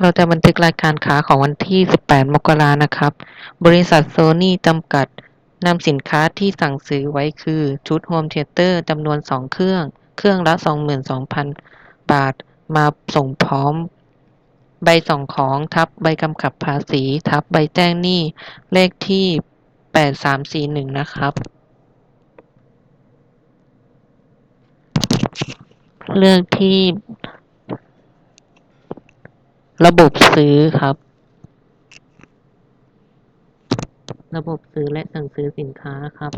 เราจะบันทึกรายการค้าของวันที่ 18 มกรานะครับ บริษัทโซนี่จำกัดนำสินค้าที่สั่งซื้อไว้คือ ชุดโฮมเธียเตอร์จำนวน 2 เครื่อง เครื่องละ 22,000 บาท มาส่งพร้อม ใบส่งของทับใบกำกับภาษี ทับใบแจ้งหนี้ เลขที่ 8341 นะครับเลือกที่ ระบบซื้อครับ ระบบซื้อและสั่งซื้อสินค้าครับ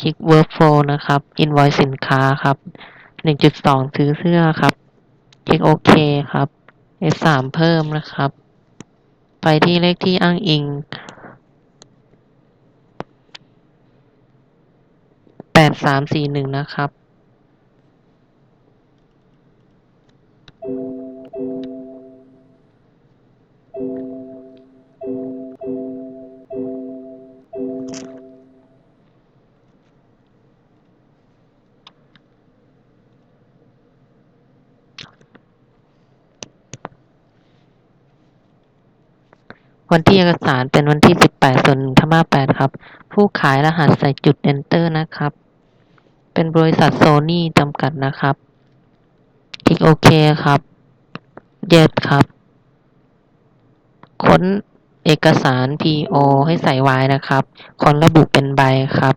คลิก workflow นะครับ invoice สินค้าครับ 1.2 ซื้อเสื้อครับ คลิกโอเคครับ F3 เพิ่มนะครับ ไปที่เลขที่อ้างอิง 8341 นะครับ วันที่เอกสารเป็นวันที่18ส่วน1ทับ58ครับ ผู้ขายรหัสใส่จุด enter นะครับ เป็นบริษัทโซนี่จำกัดนะครับ คลิกโอเคครับ yes ครับ ค้นเอกสาร PO ให้ใส่ Y นะครับ ค้นระบุเป็นใบครับ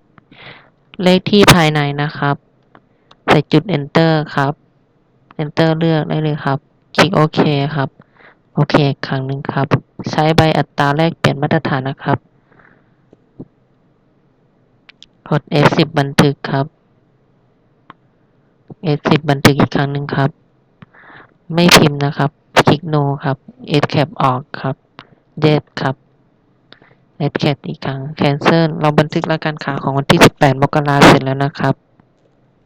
เลขที่ภายในนะครับ ใส่จุด enter ครับ enter เลือกได้เลยครับ คลิกโอเคครับ โอเคครั้งหนึ่งครับ ใช้ใบอัตราแลกเปลี่ยนมาตรฐานนะครับ กด F10 บันทึกครับ F10 บันทึกอีกครั้งหนึ่งครับ ไม่พิมพ์นะครับ คลิก no ครับ Escape ออกครับ yes ครับ Escape อีกครั้ง cancel เราบันทึกรายการค้าของวันที่ 18 มกราเสร็จแล้วนะครับ